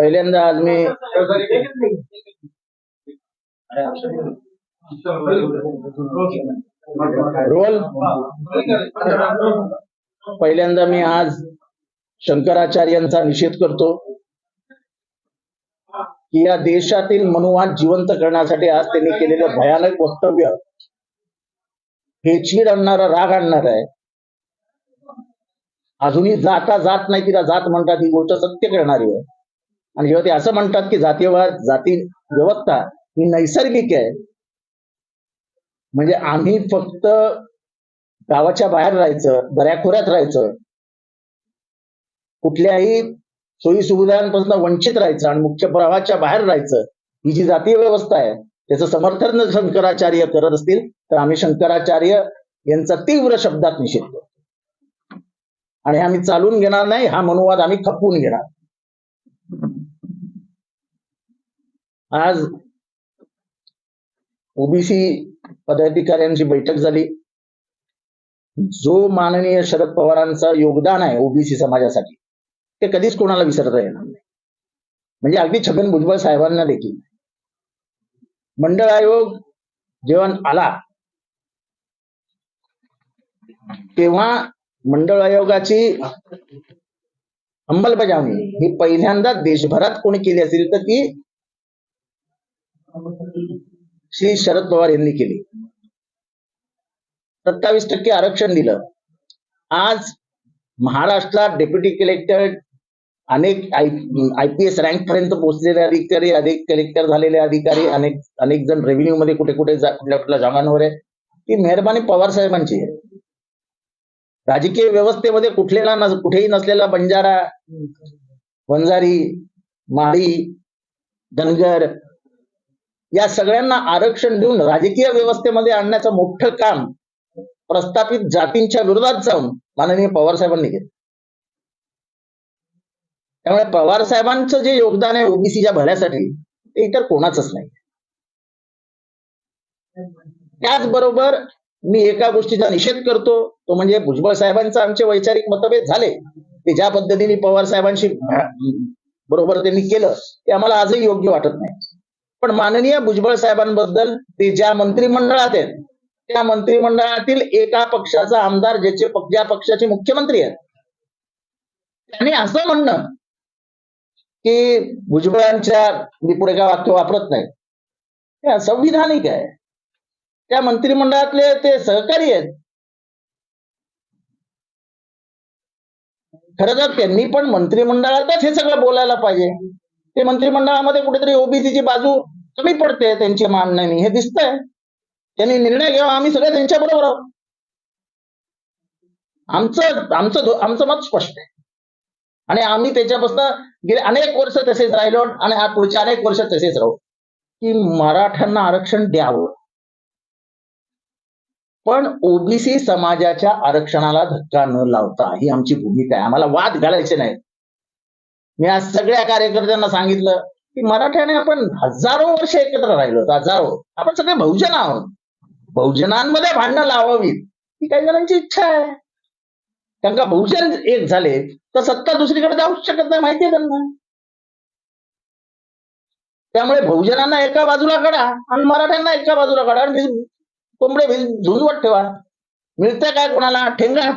पहिल्यांदा आज मी रोल? पहिल्यांदा मी आज शंकराचार्यांचा निषेध करतो की या देशातील मनुवाद जिवंत करण्यासाठी आज त्यांनी केलेलं भयानक वक्तव्य हे चीड आणणारा राग आणणार आहे. अजूनही जाता जात नाही तिला जात म्हणतात ही गोष्ट सत्य करणारी आहे. आणि जेव्हा ते असं म्हणतात की जातीवाद जाती व्यवस्था ही नैसर्गिक आहे म्हणजे आम्ही फक्त गावाच्या बाहेर राहायचं दऱ्याखोऱ्यात राहायचं कुठल्याही सोयी सुविधांपासून वंचित राहायचं आणि मुख्य प्रवाहाच्या बाहेर राहायचं ही जी जातीय व्यवस्था आहे त्याचं समर्थन जर शंकराचार्य करत असतील तर आम्ही शंकराचार्य यांचा तीव्र शब्दात निषेध करतो. आणि आम्ही चालून घेणार नाही हा मनुवाद आम्ही खपवून घेणार. आज ओबीसी पदाधिकाऱ्यांची बैठक झाली. जो माननीय शरद पवारांचा योगदान आहे ओबीसी समाजासाठी ते कधीच कोणाला विसरता येणार नाही. म्हणजे अगदी छगन भुजबळ साहेबांना देखील. मंडळ आयोग जेव्हा आला तेव्हा मंडळ आयोगाची अंमलबजावणी ही पहिल्यांदा देशभरात कोणी केली असेल तर ती श्री शरद पवार यांनी केली. सत्तावीस टक्के आरक्षण दिलं. आज महाराष्ट्रात डेप्युटी कलेक्टर अनेक आय पी एस रँक पर्यंत पोहोचलेले अधिकारी अनेक कलेक्टर झालेले अधिकारी अनेक अनेक जण रेव्हेन्यू मध्ये कुठे कुठे जा- कुठल्या कुठल्या जागांवर आहे ती मेहरबानी पवार साहेबांची आहे. राजकीय व्यवस्थेमध्ये कुठलेला नस कुठेही नसलेला बंजारा वंजारी माळी धनगर या सगळ्यांना आरक्षण देऊन राजकीय व्यवस्थेमध्ये आणण्याचं मोठं काम प्रस्थापित जातींच्या विरोधात जाऊन माननीय पवार साहेबांनी केलं. त्यामुळे पवार साहेबांचं जे योगदान आहे ओबीसीच्या भल्यासाठी ते इतर कोणाचंच नाही. त्याचबरोबर मी एका गोष्टीचा निषेध करतो तो म्हणजे भुजबळ साहेबांचा आमचे वैचारिक मतभेद झाले ते ज्या पद्धतीने पवार साहेबांशी बरोबर त्यांनी केलं ते आम्हाला आजही योग्य वाटत नाही. पण माननीय भुजबळ साहेबांबद्दल ते ज्या मंत्रिमंडळात आहेत त्या मंत्रिमंडळातील एका पक्षाचा आमदार ज्याचे ज्या पक्षाचे मुख्यमंत्री आहेत त्यांनी असं म्हणणं की भुजबळांच्या मी पुढे काय वाक्य वापरत नाही. हे संविधानिक आहे. त्या मंत्रिमंडळातले ते सहकारी आहेत. खरं तर त्यांनी पण मंत्रिमंडळातच हे सगळं बोलायला पाहिजे. ते मंत्रिमंडळामध्ये कुठेतरी ओबीसीची बाजू कमी पडते त्यांच्या मानण्याने हे दिसतंय. त्यांनी निर्णय घ्यावा. आम्ही सगळे त्यांच्या बरोबर आहोत. आमचं आमचं आमचं मत स्पष्ट आहे. आणि आम्ही त्याच्यापासून गेले अनेक वर्ष तसेच राहिलो आणि हा पुढचे अनेक वर्ष तसेच राहू. की मराठ्यांना आरक्षण द्यावं. पण ओबीसी समाजाच्या आरक्षणाला धक्का न लावता ही आमची भूमिका आहे. आम्हाला वाद घालायचे नाही मी आज सगळ्या कार्यकर्त्यांना सांगितलं की मराठ्याने आपण हजारो वर्ष एकत्र राहिलो हजारो. आपण सगळे बहुजन आहोत. बहुजनांमध्ये भांडणं लावावीत. ही काही जणांची इच्छा आहे. त्यांना बहुजन एक झाले तर सत्ता दुसरीकडे जाऊच शकत नाही माहिती आहे त्यांना. त्यामुळे बहुजनांना एका बाजूला काढा आणि मराठ्यांना एका बाजूला काढा आणि कोंबडे भिज झुंजवट ठेवा. मिळतंय काय कोणाला? ठेंगा.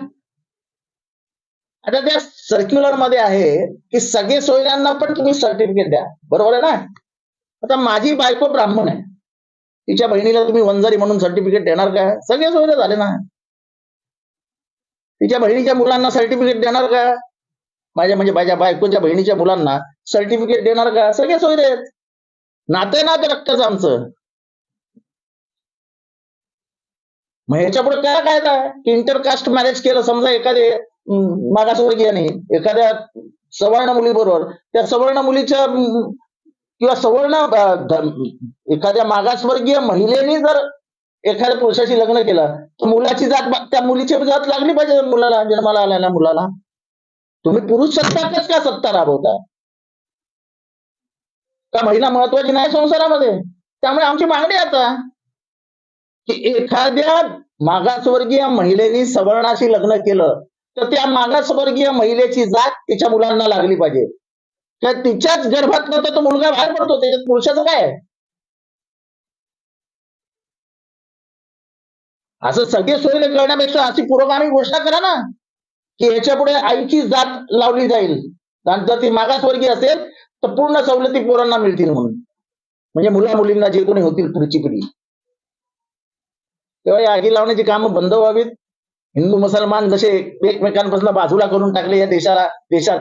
आता त्या सर्क्युलरमध्ये आहे की सगळे सोयऱ्यांना पण तुम्ही सर्टिफिकेट द्या. बरोबर आहे ना? आता माझी बायको ब्राह्मण आहे. तिच्या बहिणीला तुम्ही वंजारी म्हणून सर्टिफिकेट देणार काय सगळे सोयरे झाले ना. तिच्या बहिणीच्या मुलांना सर्टिफिकेट देणार का? माझ्या म्हणजे माझ्या बायकोच्या बहिणीच्या मुलांना सर्टिफिकेट देणार का? सगळे सोयरे आहेत. नाते नाते रक्तच आमचं. मग ह्याच्या पुढे काय कायदा आहे इंटरकास्ट मॅरेज केलं समजा एखादे मागासवर्गीयाने एखाद्या सवर्ण मुलीबरोबर त्या सवर्ण मुलीच्या किंवा सवर्ण एखाद्या मागासवर्गीय महिलेने जर एखाद्या पुरुषाशी लग्न केलं तर मुलाची जात त्या मुलीची जात लागली पाहिजे मुलाला जन्माला आलेल्या मुलाला. तुम्ही पुरुष सत्ताकच का सत्ता राबवता? का महिला महत्वाची नाही संसारामध्ये? त्यामुळे आमची मागणी आता. की एखाद्या मागासवर्गीय महिलेने सवर्णाशी लग्न केलं तर त्या मागासवर्गीय महिलेची जात तिच्या मुलांना लागली पाहिजे. त्या तिच्याच गर्भात तो मुलगा बाहेर पडतो त्याच्यात पुरुषाचं काय असं सगळे सोयीने करण्यापेक्षा अशी पुरोगामी घोषणा करा ना की ह्याच्या पुढे आईची जात लावली जाईल. आणि जर ती मागासवर्गीय असेल तर पूर्ण सवलती पोरांना मिळतील म्हणून. म्हणजे मुला मुलींना जे कोणी होतील पुढची पिढी. तेव्हा या आगी लावण्याची कामं बंद व्हावीत. हिंदू मुसलमान जसे एकमेकांपासून बाजूला करून टाकले या देशाला देशात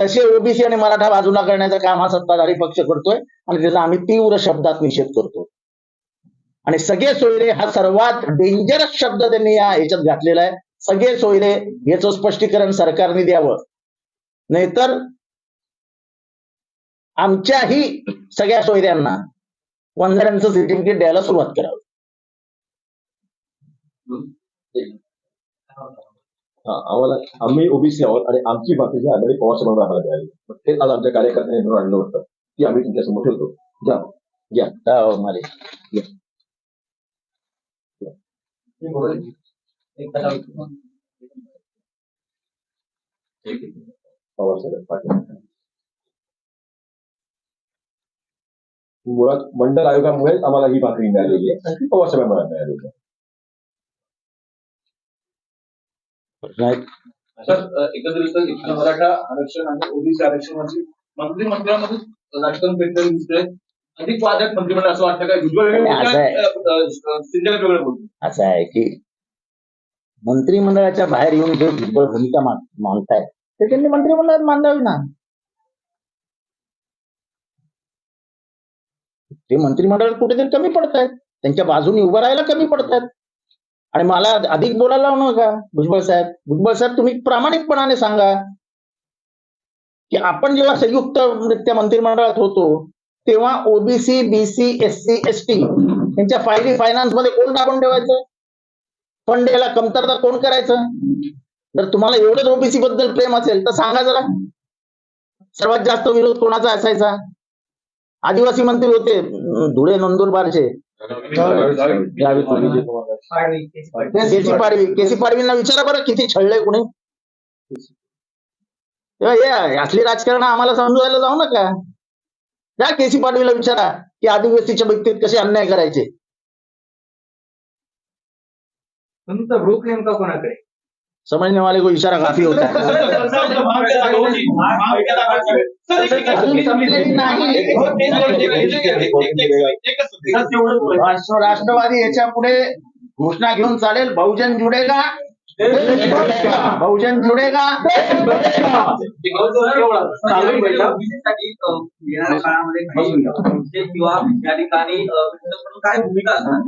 तसे ओबीसी आणि मराठा बाजूला करण्याचं काम हा सत्ताधारी पक्ष करतोय आणि त्याचा आम्ही तीव्र शब्दात निषेध करतो. आणि सगळे सोयरे हा सर्वात डेंजरस शब्द त्यांनी या ह्याच्यात घातलेला आहे. सगळे सोयरे याचं स्पष्टीकरण सरकारने द्यावं. नाहीतर आमच्याही सगळ्या सोयऱ्यांना वंजाऱ्यांचं सर्टिफिकेट द्यायला सुरुवात करावं. हा, आम्हाला आम्ही ओबीसी आहोत आणि आमची बाकीची आघाडी पवार साहेबांना आम्हाला द्यावी मग ते आज आमच्या कार्यकर्त्यांनी म्हणून आणलं होतं. की आम्ही तुमच्यासमोर ठेवतो. घ्या घ्या हो, मारे. पवार साहेब पाटील मुळात मंडल आयोगामुळेच आम्हाला ही भाकरी मिळालेली आहे. आणि ती पवार साहेबांना मिळालेली आहे. एकंदरीत इथलं मराठा आरक्षण आणि ओबीसी आरक्षणाची मंत्रिमंडळामध्ये राजकारण पेटलेलं दिसतंय अधिक वादक मंत्रिमंडळ असं वाटतं काय? भुजबळ असं आहे. की मंत्रिमंडळाच्या बाहेर येऊन जे भुजबळ भूमिका मा- मांडतायत ते त्यांनी मंत्रिमंडळात मांडावी ना. ते मंत्रिमंडळात कुठेतरी कमी पडतायत. त्यांच्या बाजूने उभं राहायला कमी पडतायत. आणि मला अधिक बोलायला लावू नका. भुजबळ साहेब भुजबळ साहेब तुम्ही प्रामाणिकपणाने सांगा की आपण जेव्हा संयुक्त संयुक्तरित्या मंत्रिमंडळात होतो तेव्हा ओबीसी बीसी एससी एसटी यांच्या फायली फायनान्समध्ये कोण टाकून ठेवायचं? फंड याला कमतरता कोण करायचं? जर तुम्हाला एवढंच ओबीसी बद्दल प्रेम असेल तर सांगा जरा. सर्वात जास्त विरोध कोणाचा असायचा? आदिवासी मंत्री होते धुळे नंदुरबारचे. द्यावी तुम्ही. केसी पाडवी केसी पाडवींना विचारा बरं किती छळलंय कुणी तेव्हा हे असली राजकारण आम्हाला समजवायला जाऊ नका त्या केसी पाडवीला विचारा की आदिवासीच्या बाबतीत कसे अन्याय करायचे तुमचं ग्रुप नेमका कोणाकडे समझने वाले को इशारा काफी होता है। राष्ट्रवादी याच्यापुढे घोषणा घेऊन चालेल. बहुजन जुडेगा. बहुजन जुडेगा.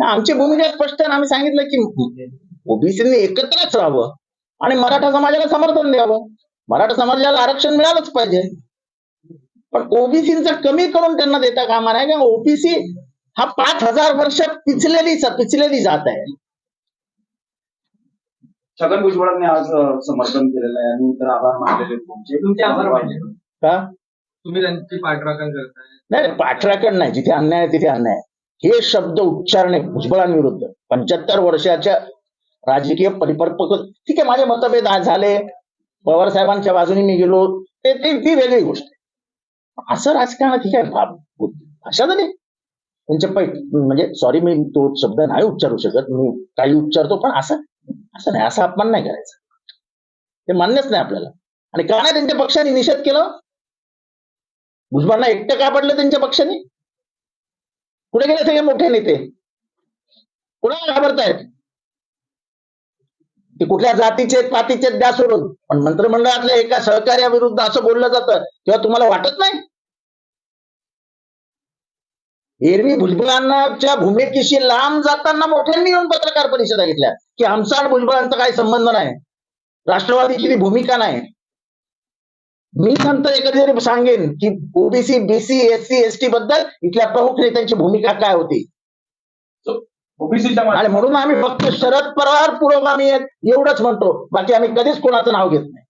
आमची भूमिका स्पष्ट आहे आम्ही सांगितलं की ओबीसीने एकत्रच राहावं. आणि मराठा समाजाला समर्थन द्यावं. मराठा समाजाला आरक्षण मिळालंच पाहिजे. पण ओबीसीचं कमी करून त्यांना देता कामा नाही. का ओबीसी हा पाच हजार वर्ष पिचलेली पिचलेली जात आहे. छगन भुजबळांनी आज समर्थन केलेलं आहे. आणि तर आभार मानलेले तुमचे तुमचे आभार मानले. का? तुम्ही त्यांची पाठराखण करताय. नाही पाठराखण नाही. जिथे अन्याय आहे तिथे अन्याय आहे. हे शब्द उच्चारणे भुजबळांविरुद्ध. पंच्याहत्तर वर्षाच्या राजकीय परिपक्व ठीक आहे माझे मतभेद झाले. पवार साहेबांच्या बाजूने मी गेलो. ते ती वेगळी गोष्ट. आहे असं राजकारण ठीक आहे भा- भाषा झाली त्यांच्या पै म्हणजे सॉरी मी तो शब्द नाही उच्चारू शकत. मी काही उच्चारतो पण असं असं नाही. असा अपमान नाही करायचा. ते मान्यच नाही आपल्याला. आणि का नाही त्यांच्या पक्षाने निषेध केलं? भुजबळांना एकटं का पडलं त्यांच्या पक्षाने? कुठे गेले सगळे मोठे नेते? कुणाला घाबरतायत? की कुठल्या जातीचे पातीचे द्या सोडून. पण मंत्रिमंडळातल्या एका सहकार्याविरुद्ध असं बोललं जातं तेव्हा तुम्हाला वाटत नाही? एरवी भुजबळांच्या भूमिकेशी लांब जाताना मोठ्यांनी येऊन पत्रकार परिषदा घेतल्या की आमचा आणि भुजबळांचा काही संबंध नाही. राष्ट्रवादीची ती भूमिका नाही. मी नंतर एकंदरीत सांगेन की ओबीसी बीसी एससी एसटी बद्दल इथल्या प्रमुख नेत्यांची भूमिका काय होती? ओबीसीच्या आणि म्हणून आम्ही फक्त शरद पवार पुरोगामी आहेत एवढंच म्हणतो. बाकी आम्ही कधीच कोणाचं नाव घेत नाही.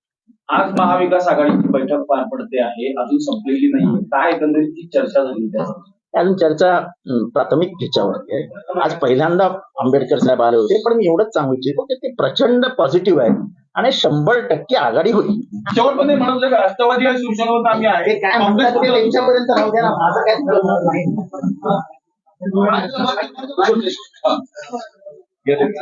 आज महाविकास आघाडीची बैठक पार पडते आहे अजून संपलेली नाही. काय एकंदरीत ती चर्चा झाली अजून चर्चा प्राथमिक ह्याच्यावर आहे. आज पहिल्यांदा आंबेडकर साहेब आले होते पण मी एवढंच सांगू इच्छितो की ते प्रचंड पॉझिटिव्ह आहे आणि शंभर टक्के आघाडी होईल. म्हणत राष्ट्रवादी आणि आम्ही आहे. काय म्हणतात ते त्यांच्यापर्यंत राहू द्या ना माझं काय Get it.